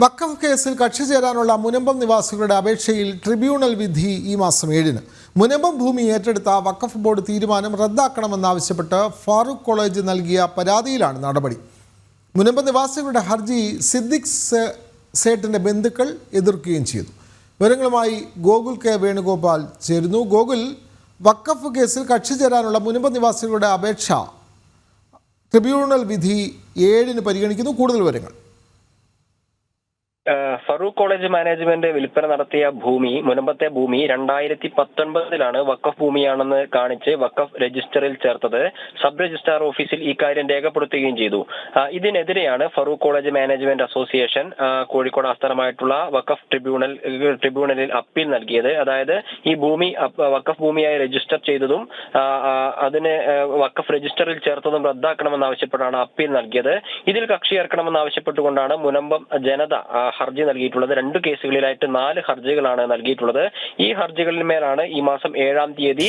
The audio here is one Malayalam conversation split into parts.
വഖഫ് കേസിൽ കക്ഷി ചേരാനുള്ള മുനമ്പം നിവാസികളുടെ അപേക്ഷയിൽ ട്രിബ്യൂണൽ വിധി ഈ മാസം ഏഴിന്. മുനമ്പം ഭൂമി ഏറ്റെടുത്ത വക്കഫ് ബോർഡ് തീരുമാനം റദ്ദാക്കണമെന്നാവശ്യപ്പെട്ട് ഫാറൂഖ് കോളേജ് നൽകിയ പരാതിയിലാണ് നടപടി. മുനമ്പം നിവാസികളുടെ ഹർജി സിദ്ദിഖ് സേട്ടിന്റെ ബന്ധുക്കൾ എതിർക്കുകയും ചെയ്തു. വിവരങ്ങളുമായി ഗോകുൽ കെ വേണുഗോപാൽ ചേരുന്നു. ഗോകുൽ വക്കഫ് കേസിൽ കക്ഷി ചേരാനുള്ള മുനമ്പം നിവാസികളുടെ അപേക്ഷ ട്രിബ്യൂണൽ വിധി ഏഴിന് പരിഗണിക്കുന്നു. കൂടുതൽ വിവരങ്ങൾ. ഫറൂഖ് കോളേജ് മാനേജ്മെന്റ് വിൽപ്പന നടത്തിയ ഭൂമി മുനമ്പത്തെ ഭൂമി രണ്ടായിരത്തി പത്തൊൻപതിലാണ് വക്കഫ് ഭൂമിയാണെന്ന് കാണിച്ച് വക്കഫ് രജിസ്റ്ററിൽ ചേർത്തത്. സബ് രജിസ്ട്രാർ ഓഫീസിൽ ഇക്കാര്യം രേഖപ്പെടുത്തുകയും ചെയ്തു. ഇതിനെതിരെയാണ് Farook college management association Kozhikode ആസ്ഥാനമായിട്ടുള്ള വക്കഫ് ട്രിബ്യൂണൽ ട്രിബ്യൂണലിൽ അപ്പീൽ നൽകിയത്. അതായത് ഈ ഭൂമി വക്കഫ് ഭൂമിയായി രജിസ്റ്റർ ചെയ്തതും അതിന് വക്കഫ് രജിസ്റ്ററിൽ ചേർത്തതും റദ്ദാക്കണമെന്നാവശ്യപ്പെട്ടാണ് അപ്പീൽ നൽകിയത്. ഇതിൽ കക്ഷി ചേർക്കണമെന്നാവശ്യപ്പെട്ടുകൊണ്ടാണ് മുനമ്പം ജനത ഹർജി നൽകിയിട്ടുള്ളത്. രണ്ട് കേസുകളിലായിട്ട് നാല് ഹർജികളാണ് നൽകിയിട്ടുള്ളത്. ഈ ഹർജികളിന്മേലാണ് ഈ മാസം ഏഴാം തീയതി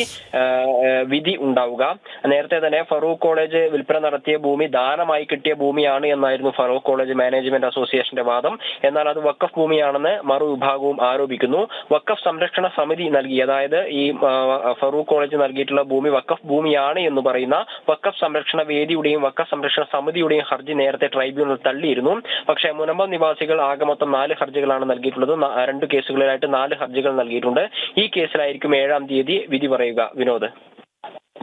വിധി ഉണ്ടാവുക. നേരത്തെ തന്നെ ഫറൂഖ് കോളേജ് വിൽപ്പന നടത്തിയ ഭൂമി ദാനമായി കിട്ടിയ ഭൂമിയാണ് എന്നായിരുന്നു ഫറൂഖ് കോളേജ് മാനേജ്മെന്റ് അസോസിയേഷന്റെ വാദം. എന്നാൽ അത് വക്കഫ് ഭൂമിയാണെന്ന് മറുവിഭാഗവും ആരോപിക്കുന്നു. വക്കഫ് സംരക്ഷണ സമിതി നൽകി അതായത് ഈ ഫറൂഖ് കോളേജ് നൽകിയിട്ടുള്ള ഭൂമി വക്കഫ് ഭൂമിയാണ് എന്ന് പറയുന്ന വക്കഫ് സംരക്ഷണ വേദിയുടെയും വക്കഫ് സംരക്ഷണ സമിതിയുടെയും ഹർജി നേരത്തെ ട്രൈബ്യൂണൽ തള്ളിയിരുന്നു. പക്ഷേ മുനമ്പ നിവാസികൾ ആകെ മൊത്തം നാല് ഹർജികളാണ് നൽകിയിട്ടുള്ളത്. രണ്ടു കേസുകളിലായിട്ട് നാല് ഹർജികൾ നൽകിയിട്ടുണ്ട്. ഈ കേസിലായിരിക്കും ഏഴാം തീയതി വിധി പറയുക. വിനോദ്.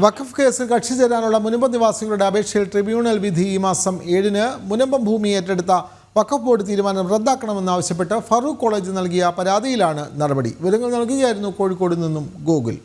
വഖഫ് കേസിൽ കക്ഷി ചേരാനുള്ള മുനമ്പം നിവാസികളുടെ അപേക്ഷയിൽ ട്രിബ്യൂണൽ വിധി ഈ മാസം ഏഴിന് മുനമ്പം ഭൂമി ഏറ്റെടുത്ത വഖഫ് ബോർഡ് തീരുമാനം റദ്ദാക്കണമെന്നാവശ്യപ്പെട്ട് ഫറൂഖ് കോളേജ് നൽകിയ പരാതിയിലാണ് നടപടി. വിവരങ്ങൾ നൽകുകയായിരുന്നു കോഴിക്കോട് നിന്നും ഗോകുൽ.